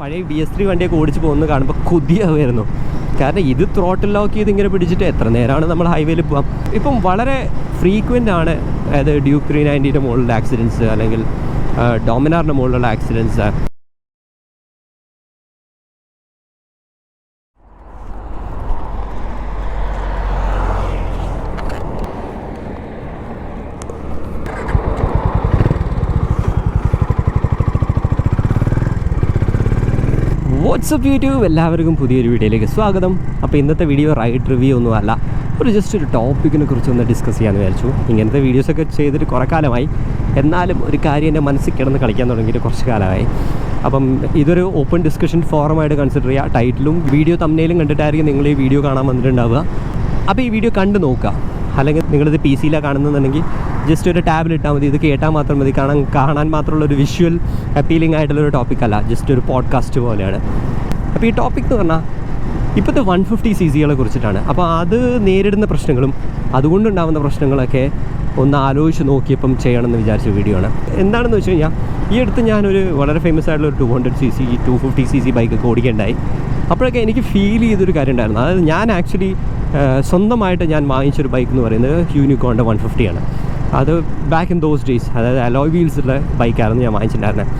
പഴയ B S three വണ്ടിയൊക്കെ ഓടിച്ച് പോകുന്നത് കാണുമ്പോൾ കൊതിയാവുമായിരുന്നു. കാരണം ഇത് ത്രോട്ടിൽ ലോക്ക് ചെയ്ത് ഇങ്ങനെ പിടിച്ചിട്ട് എത്ര നേരമാണ് നമ്മൾ ഹൈവേയിൽ പോകാം ഇപ്പം വളരെ ഫ്രീക്വന്റ് ആണ് അതായത് ഡ്യൂക്ക് ത്രീ നയന്റീന്റെ മുകളിലുള്ള ആക്സിഡൻസ് അല്ലെങ്കിൽ ഡോമിനാറിന്റെ മുകളിലുള്ള ആക്സിഡൻസ് വാട്സപ്പ് യൂട്യൂബ് എല്ലാവർക്കും പുതിയൊരു വീഡിയോയിലേക്ക് സ്വാഗതം. അപ്പോൾ ഇന്നത്തെ വീഡിയോ റൈഡ് റിവ്യൂ ഒന്നും അല്ല. ഒരു ജസ്റ്റ് ഒരു ടോപ്പിക്കിനെ കുറിച്ച് ഒന്ന് ഡിസ്കസ് ചെയ്യാമെന്ന് വിചാരിച്ചു. ഇങ്ങനത്തെ വീഡിയോസൊക്കെ ചെയ്തിട്ട് കുറേ കാലമായി. എന്നാലും ഒരു കാര്യം എന്റെ മനസ്സിൽ കിടന്ന് കളിക്കാൻ തുടങ്ങിയിട്ട് കുറച്ച് കാലമായി. അപ്പം ഇതൊരു ഓപ്പൺ ഡിസ്കഷൻ ഫോറമായിട്ട് കൺസിഡർ ചെയ്യുക. ടൈറ്റിലും വീഡിയോ തമ്മിലും കണ്ടിട്ടായിരിക്കും നിങ്ങൾ ഈ വീഡിയോ കാണാൻ വന്നിട്ടുണ്ടാവുക. അപ്പോൾ ഈ വീഡിയോ കണ്ടു നോക്കുക. അല്ലെങ്കിൽ നിങ്ങളിത് പി സിയിലാണ് കാണുന്നുണ്ടെങ്കിൽ ജസ്റ്റ് ഒരു ടാബിൽ ഇട്ടാൽ മതി. ഇത് കേട്ടാൽ മാത്രം മതി. കാണാൻ കാണാൻ മാത്രമുള്ള ഒരു വിഷ്വൽ അപ്പീലിംഗ് ആയിട്ടുള്ള ഒരു ടോപ്പിക്കല്ല ജസ്റ്റ് ഒരു പോഡ്കാസ്റ്റ് പോലെയാണ്. അപ്പോൾ ഈ ടോപ്പിക് എന്ന് പറഞ്ഞാൽ ഇപ്പോഴത്തെ വൺ ഫിഫ്റ്റി സി സികളെ കുറിച്ചിട്ടാണ്. അപ്പോൾ അത് നേരിടുന്ന പ്രശ്നങ്ങളും അതുകൊണ്ടുണ്ടാകുന്ന പ്രശ്നങ്ങളൊക്കെ ഒന്ന് ആലോചിച്ച് നോക്കിയപ്പം ചെയ്യണമെന്ന് വിചാരിച്ച വീഡിയോ ആണ് എന്താണെന്ന് വെച്ച് കഴിഞ്ഞാൽ ഈ അടുത്ത് ഞാനൊരു വളരെ ഫേമസ് ആയിട്ടുള്ള ഒരു two hundred C C two fifty C C ബൈക്കൊക്കെ ഓടിക്കേണ്ടായി. അപ്പോഴൊക്കെ എനിക്ക് ഫീൽ ചെയ്തൊരു കാര്യം ഉണ്ടായിരുന്നു. അതായത് ഞാൻ ആക്ച്വലി സ്വന്തമായിട്ട് ഞാൻ വാങ്ങിച്ചൊരു ബൈക്ക് എന്ന് പറയുന്നത് യൂണിക്കോണിന്റെ വൺ ഫിഫ്റ്റിയാണ് അത് ബാക്ക് ഇൻ ദോസ് ഡേയ്സ് അതായത് അലോയ് വീൽസുള്ള ബൈക്കായിരുന്നു ഞാൻ വാങ്ങിച്ചിട്ടുണ്ടായിരുന്നത്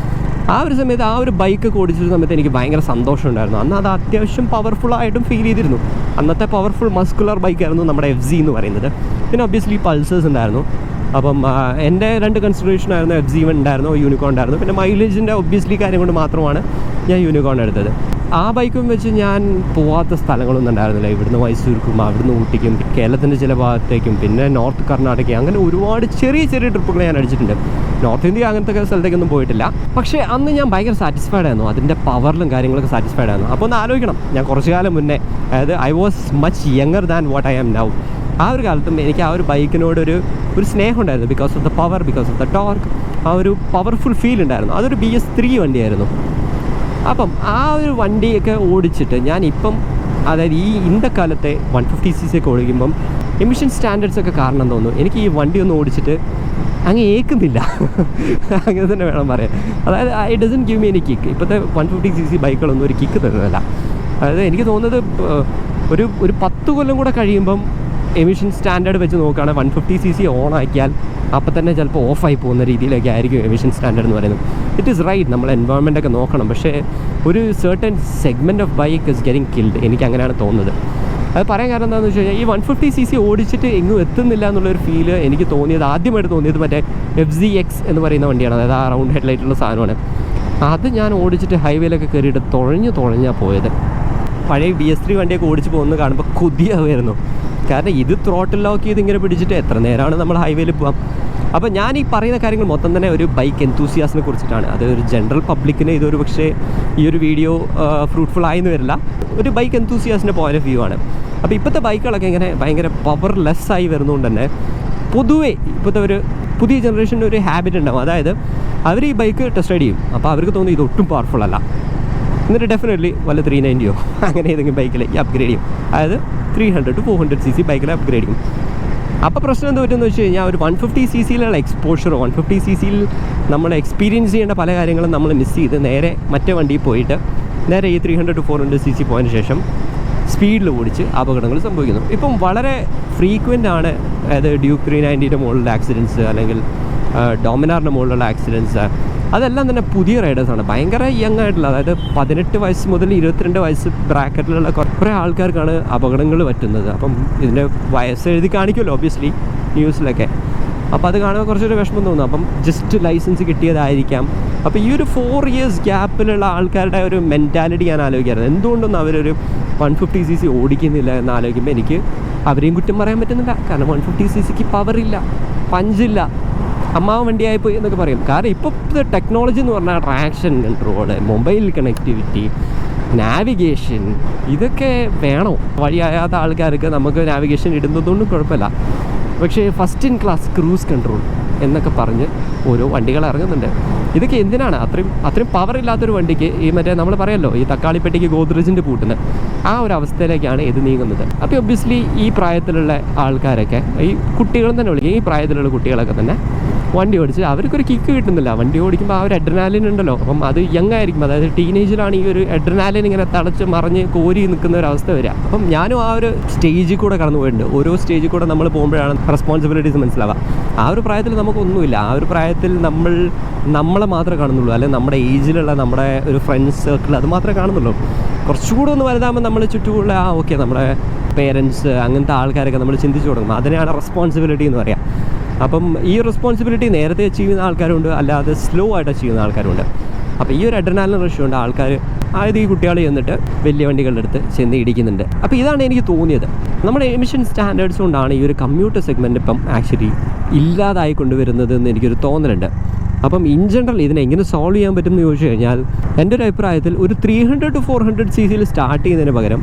ആ ഒരു സമയത്ത് ആ ഒരു ബൈക്ക് ഓടിച്ചിരുന്ന സമയത്ത് എനിക്ക് ഭയങ്കര സന്തോഷം ഉണ്ടായിരുന്നു. അന്ന് അത് അത്യാവശ്യം പവർഫുള്ളായിട്ടും ഫീൽ ചെയ്തിരുന്നു. അന്നത്തെ പവർഫുൾ മസ്കുലർ ബൈക്കായിരുന്നു നമ്മുടെ എഫ് സി എന്ന് പറയുന്നത്. പിന്നെ ഒബ്വിയസ്ലി പൾസേഴ്സ് ഉണ്ടായിരുന്നു. അപ്പം എന്റെ രണ്ട് കൺസിഡറേഷൻ ആയിരുന്നു എഫ് ജി വൺ ഉണ്ടായിരുന്നു യൂണിക്കോൺ ഉണ്ടായിരുന്നു. പിന്നെ മൈലേജിന്റെ ഒബ്വിയസ്ലി കാര്യം കൊണ്ട് മാത്രമാണ് ഞാൻ യൂണിക്കോൺ എടുത്തത്. ആ ബൈക്കും വെച്ച് ഞാൻ പോവാത്ത സ്ഥലങ്ങളൊന്നും ഉണ്ടായിരുന്നില്ല. ഇവിടുന്ന് മൈസൂർക്കും അവിടുന്ന് ഊട്ടിക്കും കേരളത്തിന്റെ ചില ഭാഗത്തേക്കും പിന്നെ നോർത്ത് കർണാടക അങ്ങനെ ഒരുപാട് ചെറിയ ചെറിയ ട്രിപ്പുകൾ ഞാൻ അടിച്ചിട്ടുണ്ട്. നോർത്ത് ഇന്ത്യ അങ്ങനത്തെ സ്ഥലത്തേക്കൊന്നും പോയിട്ടില്ല. പക്ഷേ അന്ന് ഞാൻ ഭയങ്കര സാറ്റിസ്ഫൈഡ് ആയിരുന്നു. അതിന്റെ പവറിലും കാര്യങ്ങളൊക്കെ സാറ്റിസ്ഫൈഡ് ആയിരുന്നു. അപ്പോൾ ഒന്ന് ആലോചിക്കണം. ഞാൻ കുറച്ച് കാലം മുന്നേ അതായത് I was much younger than what I am now ആ ഒരു കാലത്തും എനിക്ക് ആ ഒരു ബൈക്കിനോട് ഒരു ഒരു സ്നേഹം ഉണ്ടായിരുന്നു. Because of the power because of the torque ആ ഒരു പവർഫുൾ ഫീൽ ഉണ്ടായിരുന്നു. അതൊരു ബി എസ് ത്രീ വണ്ടിയായിരുന്നു. അപ്പം ആ ഒരു വണ്ടിയൊക്കെ ഓടിച്ചിട്ട് ഞാൻ ഇപ്പം അതായത് ഈ ഇന്നത്തെ കാലത്തെ വൺ ഫിഫ്റ്റി സി സി ഒക്കെ ഓടിക്കുമ്പം എമിഷൻ സ്റ്റാൻഡേർഡ്സ് ഒക്കെ കാരണം തോന്നുന്നു. എനിക്ക് ഈ വണ്ടി ഒന്ന് ഓടിച്ചിട്ട് അങ്ങ് ഏക്കുന്നില്ല. അങ്ങനെ തന്നെ വേണം പറയാൻ. അതായത് I doesn't give me any kick ഇപ്പോഴത്തെ വൺ ഫിഫ്റ്റി സി സി ബൈക്കുകളൊന്നും ഒരു കിക്ക് തരുന്നില്ല അതായത് എനിക്ക് തോന്നുന്നത് ഒരു ഒരു പത്ത് കൊല്ലം കൂടെ കഴിയുമ്പം എമിഷൻ സ്റ്റാൻഡേർഡ് വെച്ച് നോക്കുകയാണെങ്കിൽ one fifty C C on ആക്കിയാൽ അപ്പം തന്നെ ചിലപ്പോൾ ഓഫായി പോകുന്ന രീതിയിലൊക്കെ ആയിരിക്കും എമിഷൻ സ്റ്റാൻഡേർഡ് എന്ന് പറയുന്നത്. ഇറ്റ് ഈസ് റൈറ്റ് നമ്മൾ എൻവയോൺമെന്റ് ഒക്കെ നോക്കണം. പക്ഷേ ഒരു certain segment of bike is getting killed എനിക്ക് അങ്ങനെയാണ് തോന്നുന്നത്. അത് പറയാൻ കാരണം എന്താണെന്ന് വെച്ച് കഴിഞ്ഞാൽ ഈ വൺ ഫിഫ്റ്റി സി സി ഓടിച്ചിട്ട് എങ്ങും എത്തുന്നില്ല എന്നുള്ളൊരു ഫീൽ എനിക്ക് തോന്നിയത് ആദ്യമായിട്ട് തോന്നിയത് മറ്റേ എഫ് സി എക്സ് എന്ന് പറയുന്ന വണ്ടിയാണ്. അതായത് ആ റൗണ്ട് ഹെഡ്ലൈറ്റുള്ള സാധനമാണ്. അത് ഞാൻ ഓടിച്ചിട്ട് ഹൈവേയിലൊക്കെ കയറിയിട്ട് തുഴഞ്ഞു തുഴഞ്ഞാണ് പോയത്. പഴയ ബി എസ് ത്രീ വണ്ടിയൊക്കെ ഓടിച്ച് പോകുന്നത് കാണുമ്പോൾ കൊതിയാവുമായിരുന്നു. കാരണം ഇത് ത്രോട്ടിൽ ലോക്ക് ചെയ്ത് ഇങ്ങനെ പിടിച്ചിട്ട് എത്ര നേരമാണ് നമ്മൾ ഹൈവേയിൽ പോകാം അപ്പോൾ ഞാൻ ഈ പറയുന്ന കാര്യങ്ങൾ മൊത്തം തന്നെ ഒരു ബൈക്ക് എന്തൂസിയാസിനെ കുറിച്ചിട്ടാണ്. അത് ഒരു ജനറൽ പബ്ലിക്കിന് ഇതൊരു പക്ഷേ ഈ ഒരു വീഡിയോ ഫ്രൂട്ട്ഫുൾ ആയെന്ന് വരില്ല. ഒരു ബൈക്ക് എന്തൂസിയാസിന്റെ പോയിന്റ് ഓഫ് വ്യൂ ആണ്. അപ്പോൾ ഇപ്പോഴത്തെ ബൈക്കുകളൊക്കെ ഇങ്ങനെ ഭയങ്കര പവർ ലെസ് ആയി വരുന്നതുകൊണ്ട് തന്നെ പൊതുവേ ഇപ്പോഴത്തെ ഒരു പുതിയ ജനറേഷന്റെ ഒരു ഹാബിറ്റ് ഉണ്ടാവും. അതായത് അവർ ഈ ബൈക്ക് ടെസ്റ്റ് റൈഡ് ചെയ്യും. അപ്പോൾ അവർക്ക് തോന്നി ഇത് ഒട്ടും പവർഫുൾ അല്ല. എന്നിട്ട് ഡെഫിനറ്റ്ലി വല്ല ത്രീ നയന്റിയോ അങ്ങനെ ഏതെങ്കിലും ബൈക്കിലേക്ക് അപ്ഗ്രേഡ് ചെയ്യും. അതായത് three hundred to four hundred C C ബൈക്കിൽ അപ്ഗ്രേഡ് ചെയ്യും. അപ്പോൾ പ്രശ്നം എന്ത് പറ്റുമെന്ന് വെച്ച് കഴിഞ്ഞാൽ ഒരു വൺ ഫിഫ്റ്റി സി സിയിലുള്ള എക്സ്പോഷർ വൺ ഫിഫ്റ്റി സി സിയിൽ നമ്മൾ എക്സ്പീരിയൻസ് ചെയ്യേണ്ട പല കാര്യങ്ങളും നമ്മൾ മിസ് ചെയ്ത് നേരെ മറ്റേ വണ്ടിയിൽ പോയിട്ട് നേരെ ഈ three hundred to four hundred C C പോയതിന് ശേഷം സ്പീഡിൽ ഓടിച്ച് അപകടങ്ങൾ സംഭവിക്കുന്നു. ഇപ്പം വളരെ ഫ്രീക്വന്റ് ആണ് അതായത് ഡ്യൂക്ക് ത്രീ നയന്റീന്റെ മുകളിലുള്ള ആക്സിഡൻസ് അല്ലെങ്കിൽ ഡോമിനാറിന്റെ മുകളിലുള്ള ആക്സിഡൻസ് അതെല്ലാം തന്നെ പുതിയ റൈഡേഴ്സാണ് ഭയങ്കര യങ് ആയിട്ടുള്ള അതായത് പതിനെട്ട് വയസ്സ് മുതൽ ഇരുപത്തിരണ്ട് വയസ്സ് ബ്രാക്കറ്റിലുള്ള കുറേ ആൾക്കാർക്കാണ് അപകടങ്ങൾ പറ്റുന്നത്. അപ്പം ഇതിന്റെ വയസ്സ് എഴുതി കാണിക്കുമല്ലോ ഒബ്വിയസ്ലി ന്യൂസിലൊക്കെ അപ്പോൾ അത് കാണുമ്പോൾ കുറച്ചൊരു വിഷമം തോന്നും. അപ്പം ജസ്റ്റ് ലൈസൻസ് കിട്ടിയതായിരിക്കാം. അപ്പോൾ ഈ ഒരു ഫോർ ഇയേഴ്സ് ഗ്യാപ്പിലുള്ള ആൾക്കാരുടെ ഒരു മെന്റാലിറ്റി ഞാൻ ആലോചിക്കാറുണ്ട്. എന്തുകൊണ്ടൊന്നും അവരൊരു വൺ ഫിഫ്റ്റി സി സി ഓടിക്കുന്നില്ല എന്ന് ആലോചിക്കുമ്പോൾ എനിക്ക് അവരെയും കുറ്റം പറയാൻ പറ്റുന്നില്ല. കാരണം വൺ ഫിഫ്റ്റി സി സിക്ക് പവറില്ല പഞ്ചില്ല അമ്മാവൻ വണ്ടിയായി പോയി എന്നൊക്കെ പറയും. കാരണം ഇപ്പോഴത്തെ ടെക്നോളജി എന്ന് പറഞ്ഞാൽ traction control mobile connectivity navigation ഇതൊക്കെ വേണോ? വഴിയാകാത്ത ആൾക്കാർക്ക് നമുക്ക് നാവിഗേഷൻ ഇടുന്നതുകൊണ്ടും കുഴപ്പമില്ല. പക്ഷേ first in class cruise control എന്നൊക്കെ പറഞ്ഞ് ഓരോ വണ്ടികൾ ഇറങ്ങുന്നുണ്ട്. ഇതൊക്കെ എന്തിനാണ്? അത്രയും അത്രയും പവർ ഇല്ലാത്തൊരു വണ്ടിക്ക് ഈ മറ്റേ നമ്മൾ പറയല്ലോ ഈ തക്കാളിപ്പെട്ടിക്ക് ഗോദ്രജിന്റെ പൂട്ടുന്നത് ആ ഒരു അവസ്ഥയിലേക്കാണ് ഇത് നീങ്ങുന്നത്. അപ്പോൾ ഒബ്വിയസ്ലി ഈ പ്രായത്തിലുള്ള ആൾക്കാരൊക്കെ ഈ കുട്ടികളും തന്നെ വിളിക്കും ഈ പ്രായത്തിലുള്ള കുട്ടികളൊക്കെ തന്നെ വണ്ടി ഓടിച്ച് അവർക്കൊരു കിക്ക് കിട്ടുന്നില്ല. വണ്ടി ഓടിക്കുമ്പോൾ ആ ഒരു എഡ്രനാലിൻ ഉണ്ടല്ലോ. അപ്പം അത് യങ് ആയിരിക്കും അതായത് ടീനേജിലാണ് ഈ ഒരു എഡ്രനാലിൻ ഇങ്ങനെ തളച്ച് മറിഞ്ഞ് കോരി നിൽക്കുന്ന ഒരു അവസ്ഥ വരിക. അപ്പം ഞാനും ആ ഒരു സ്റ്റേജിൽ കൂടെ കടന്നു പോയിട്ടുണ്ട്. ഓരോ സ്റ്റേജിൽ കൂടെ നമ്മൾ പോകുമ്പോഴാണ് റെസ്പോൺസിബിലിറ്റീസ് മനസ്സിലാവുക. ആ ഒരു പ്രായത്തിൽ നമുക്കൊന്നുമില്ല. ആ ഒരു പ്രായത്തിൽ നമ്മൾ നമ്മളെ മാത്രമേ കാണുന്നുള്ളൂ. അല്ലെങ്കിൽ നമ്മുടെ ഏജിലുള്ള നമ്മുടെ ഒരു ഫ്രണ്ട്സ് സർക്കിൾ അത് മാത്രമേ കാണുന്നുള്ളൂ. കുറച്ചുകൂടെ ഒന്ന് വലുതാകുമ്പോൾ നമ്മൾ ചുറ്റുമുള്ള ആ ഓക്കെ നമ്മുടെ പേരൻസ് അങ്ങനത്തെ ആൾക്കാരൊക്കെ നമ്മൾ ചിന്തിച്ചു തുടങ്ങും. അതിനെയാണ് റെസ്പോൺസിബിലിറ്റി എന്ന് പറയാം. അപ്പം ഈ റെസ്പോൺസിബിലിറ്റി നേരത്തെ അച്ചീവ് ചെയ്യുന്ന ആൾക്കാരുണ്ട് അല്ലാതെ സ്ലോ ആയിട്ട് അച്ചീവ് ചെയ്യുന്ന ആൾക്കാരുണ്ട്. അപ്പോൾ ഈ ഒരു അഡ്രനാലിൻ റഷ് കൊണ്ട് ആൾക്കാർ ആയത് ഈ കുട്ടികൾ ചെന്നിട്ട് വലിയ വണ്ടികളുടെ അടുത്ത് ചെന്ന് ഇടിക്കുന്നുണ്ട്. അപ്പോൾ ഇതാണ് എനിക്ക് തോന്നിയത്. നമ്മുടെ എമിഷൻ സ്റ്റാൻഡേർഡ്സ് കൊണ്ടാണ് ഈ ഒരു കമ്മ്യൂട്ടർ സെഗ്മെന്റ് ഇപ്പം ആക്ച്വലി ഇല്ലാതായി കൊണ്ടുവരുന്നത് എന്ന് എനിക്കൊരു തോന്നലുണ്ട്. അപ്പം ഇൻ ജനറൽ ഇതിനെ എങ്ങനെ സോൾവ് ചെയ്യാൻ പറ്റുമെന്ന് ചോദിച്ചു കഴിഞ്ഞാൽ എന്റെ ഒരു അഭിപ്രായത്തിൽ ഒരു three hundred to four hundred C സിയിൽ സ്റ്റാർട്ട് ചെയ്യുന്നതിന് പകരം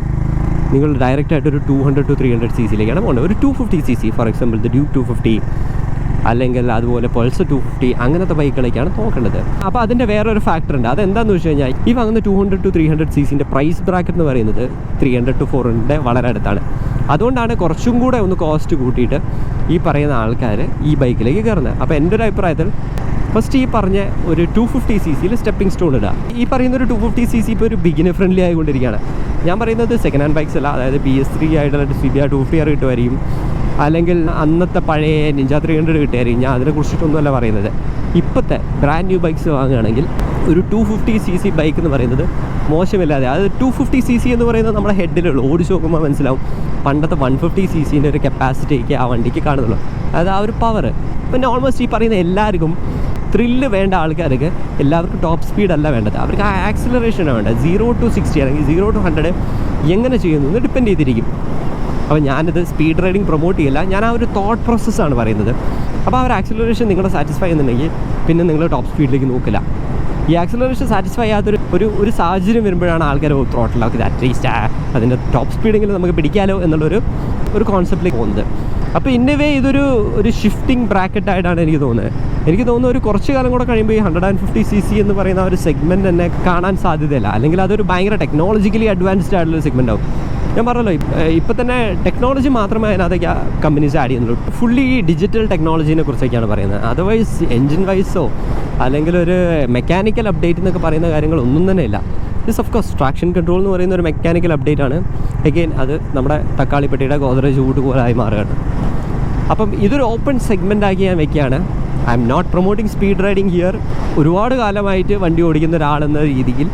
നിങ്ങൾ ഡയറക്റ്റ് ആയിട്ട് ഒരു two hundred to three hundred C സിയിലേക്കാണ് പോകേണ്ടത്. ഒരു two fifty C C for example the duke two fifty അല്ലെങ്കിൽ അതുപോലെ പൾസ് ടു ഫിഫ്റ്റി അങ്ങനത്തെ ബൈക്കുകളൊക്കെയാണ് നോക്കേണ്ടത് അപ്പോൾ അതിന്റെ വേറൊരു ഫാക്ടർ ഉണ്ട്. അതെന്താണെന്ന് വെച്ച് കഴിഞ്ഞാൽ ഈ വാങ്ങുന്ന two hundred to three hundred C price bracket എന്ന് പറയുന്നത് three hundred to four hundred വളരെ അടുത്താണ്. അതുകൊണ്ടാണ് കുറച്ചും കൂടെ ഒന്ന് കോസ്റ്റ് കൂട്ടിയിട്ട് ഈ പറയുന്ന ആൾക്കാർ ഈ ബൈക്കിലേക്ക് കയറുന്നത്. അപ്പോൾ എന്റെ ഒരു അഭിപ്രായത്തിൽ ഫസ്റ്റ് ഈ പറഞ്ഞ ഒരു ടു ഫിഫ്റ്റി സി സിയിൽ സ്റ്റെപ്പിംഗ് സ്റ്റോൺ ഇടുക ഈ പറയുന്ന ഒരു ടു ഫിഫ്റ്റി സി സി ഇപ്പോൾ ഒരു ബിഗിനർ ഫ്രണ്ട്ലി ആയിക്കൊണ്ടിരിക്കുകയാണ്. ഞാൻ പറയുന്നത് സെക്കൻഡ് ഹാൻഡ് ബൈക്സ് അല്ല അതായത് ബി എസ് ത്രീ ആയിട്ടുള്ള ആ ടു ഫിഫ്റ്റി ആർ കിട്ടുമായിരിക്കും അല്ലെങ്കിൽ അന്നത്തെ പഴയ നിഞ്ച ത്രീ ഹൺഡ്രഡ് കിട്ടിയായിരിക്കും. ഞാൻ അതിനെക്കുറിച്ചിട്ടൊന്നുമല്ല പറയുന്നത്. ഇപ്പോഴത്തെ ബ്രാൻഡ് ന്യൂ ബൈക്ക്സ് വാങ്ങുകയാണെങ്കിൽ ഒരു two fifty C C bike എന്ന് പറയുന്നത് മോശമില്ലാതെ അത് ടു ഫിഫ്റ്റി സി സി എന്ന് പറയുന്നത് നമ്മുടെ ഹെഡിലുള്ളൂ ഓടിച്ച് നോക്കുമ്പോൾ മനസ്സിലാവും. പണ്ടത്തെ വൺ ഫിഫ്റ്റി സി സീന്റെ ഒരു കപ്പാസിറ്റിക്ക് ആ വണ്ടിക്ക് കാണുന്നുള്ളൂ. അതായത് ആ ഒരു പവർ പിന്നെ ഓൾമോസ്റ്റ് ഈ പറയുന്ന എല്ലാവർക്കും ത്രില്ല് വേണ്ട ആൾക്കാർക്ക് എല്ലാവർക്കും ടോപ്പ് സ്പീഡല്ല വേണ്ടത്. അവർക്ക് ആ ആക്സിലറേഷനാണ് വേണ്ടത്. സീറോ ടു സിക്സ്റ്റി അല്ലെങ്കിൽ സീറോ ടു ഹൺഡ്രഡ് എങ്ങനെ ചെയ്യുന്നു എന്ന് ഡിപ്പെൻഡ് ചെയ്തിരിക്കും. അപ്പോൾ ഞാനിത് സ്പീഡ് റൈഡിങ് പ്രൊമോട്ട് ചെയ്യില്ല. ഞാൻ ആ ഒരു തോട്ട് പ്രോസസ്സാണ് പറയുന്നത്. അപ്പോൾ ആ ഒരു ആക്സിലറേഷൻ നിങ്ങളെ സാറ്റിസ്ഫൈ ചെയ്യുന്നുണ്ടെങ്കിൽ പിന്നെ നിങ്ങൾ ടോപ്പ് സ്പീഡിലേക്ക് നോക്കില്ല. ഈ ആക്സിലറേഷൻ സാറ്റിസ്ഫൈ ചെയ്യാത്തൊരു ഒരു ഒരു സാഹചര്യം വരുമ്പോഴാണ് ആൾക്കാർ ത്രോട്ടിലാക്കി അറ്റ്ലീസ്റ്റ് അതിന്റെ ടോപ്പ് സ്പീഡെങ്കിലും നമുക്ക് പിടിക്കാലോ എന്നുള്ളൊരു ഒരു കോൺസെപ്റ്റിലേക്ക് പോകുന്നത്. അപ്പോൾ ഇന്നവേ ഇതൊരു ഒരു ഷിഫ്റ്റിംഗ് ബ്രാക്കറ്റ് ആയിട്ടാണ് എനിക്ക് തോന്നുന്നത്. എനിക്ക് തോന്നുന്നു ഒരു കുറച്ച് കാലം കൂടെ കഴിയുമ്പോൾ ഈ hundred and fifty C C എന്ന് പറയുന്ന ഒരു സെഗ്മെന്റ് തന്നെ കാണാൻ സാധ്യതയില്ല. അല്ലെങ്കിൽ അതൊരു ഭയങ്കര ടെക്നോളജിക്കലി അഡ്വാൻസ്ഡ് ആയിട്ടുള്ള സെഗ്മെന്റ് ആവും. ഞാൻ പറഞ്ഞല്ലോ ഇപ്പം തന്നെ ടെക്നോളജി മാത്രമേ അതിനകത്തേക്ക് കമ്പനീസ് ആഡ് ചെയ്യുന്നുള്ളൂ. ഫുള്ളി ഡിജിറ്റൽ ടെക്നോളജീനെ കുറിച്ചൊക്കെയാണ് പറയുന്നത്. അതർവൈസ് എൻജിൻ വൈസോ അല്ലെങ്കിൽ ഒരു മെക്കാനിക്കൽ അപ്ഡേറ്റ് എന്നൊക്കെ പറയുന്ന കാര്യങ്ങൾ ഒന്നും തന്നെ ഇല്ല. This of course traction control എന്ന് പറയുന്ന ഒരു മെക്കാനിക്കൽ അപ്ഡേറ്റ് ആണ്. എഗെയിൻ അത് നമ്മുടെ തക്കാളിപ്പെട്ടിയുടെ ഗോദ്രേജ് ഊട്ട് പോലായി മാറുകയാണ്. അപ്പം ഇതൊരു ഓപ്പൺ സെഗ്മെന്റ് ആക്കി ഞാൻ വെക്കുകയാണ്. I'm not promoting speed riding here ഒരുപാട് കാലമായിട്ട് വണ്ടി ഓടിക്കുന്ന ഒരാളെന്ന രീതിയിൽ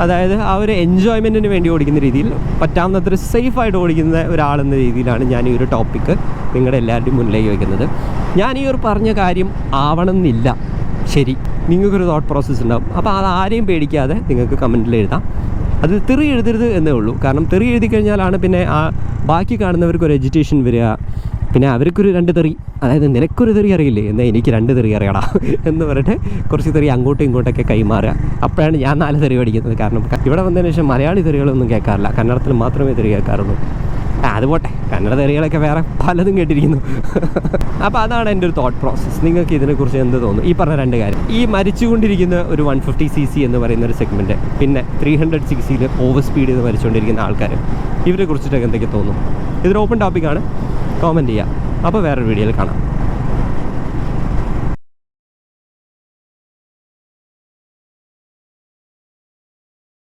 അതായത് ആ ഒരു എൻജോയ്മെന്റിന് വേണ്ടി ഓടിക്കുന്ന രീതിയിൽ പറ്റാവുന്നത്ര സേഫായിട്ട് ഓടിക്കുന്ന ഒരാളെന്ന രീതിയിലാണ് ഞാൻ ഈ ഒരു ടോപ്പിക്ക് നിങ്ങളുടെ എല്ലാവരുടെയും മുന്നിലേക്ക് വയ്ക്കുന്നത്. ഞാൻ ഈ ഒരു പറഞ്ഞ കാര്യം ആവണമെന്നില്ല. ശരി നിങ്ങൾക്കൊരു തോട്ട് പ്രോസസ്സ് ഉണ്ടാവും. അപ്പോൾ അത് ആരെയും പേടിക്കാതെ നിങ്ങൾക്ക് കമന്റിൽ എഴുതാം. അത് തെറി എഴുതരുത് എന്നേ ഉള്ളൂ. കാരണം തെറി എഴുതി കഴിഞ്ഞാലാണ് പിന്നെ ആ ബാക്കി കാണുന്നവർക്ക് ഒരു എജിറ്റേഷൻ വരിക പിന്നെ അവർക്കൊരു രണ്ട് തെറി അതായത് നിനക്കൊരു തെറി അറിയില്ലേ? എന്നാൽ എനിക്ക് രണ്ട് തെറി അറിയടാ എന്ന് പറഞ്ഞിട്ട് കുറച്ച് തെറി അങ്ങോട്ടും ഇങ്ങോട്ടൊക്കെ കൈമാറുക. അപ്പോഴാണ് ഞാൻ നാല് തെറി പഠിക്കുന്നത്. കാരണം ഇവിടെ വന്നതിന് ശേഷം മലയാളി തെറികളൊന്നും കേൾക്കാറില്ല. കന്നഡത്തിൽ മാത്രമേ തെറി കേൾക്കാറുള്ളൂ. അത് പോട്ടെ. കന്നഡ തെറികളൊക്കെ വേറെ പലതും കേട്ടിരിക്കുന്നു. അപ്പോൾ അതാണ് എന്റെ ഒരു തോട്ട് പ്രോസസ്സ് നിങ്ങൾക്ക് ഇതിനെക്കുറിച്ച് എന്ത് തോന്നുന്നു? ഈ പറഞ്ഞ രണ്ട് കാര്യം. ഈ മരിച്ചുകൊണ്ടിരിക്കുന്ന ഒരു വൺ ഫിഫ്റ്റി സി സി എന്ന് പറയുന്ന ഒരു സെഗ്മെന്റ് പിന്നെ ത്രീ ഹൺഡ്രഡ് സി സിയിൽ ഓവർ സ്പീഡ് ചെയ്ത് മരിച്ചുകൊണ്ടിരിക്കുന്ന ആൾക്കാർ ഇവരെ കുറിച്ചിട്ടൊക്കെ എന്തൊക്കെ തോന്നും ഇതൊരു ഓപ്പൺ ടോപ്പിക്കാണ് കോമന്റ് ചെയ്യുക അപ്പോൾ വേറൊരു വീഡിയോയിൽ കാണാം.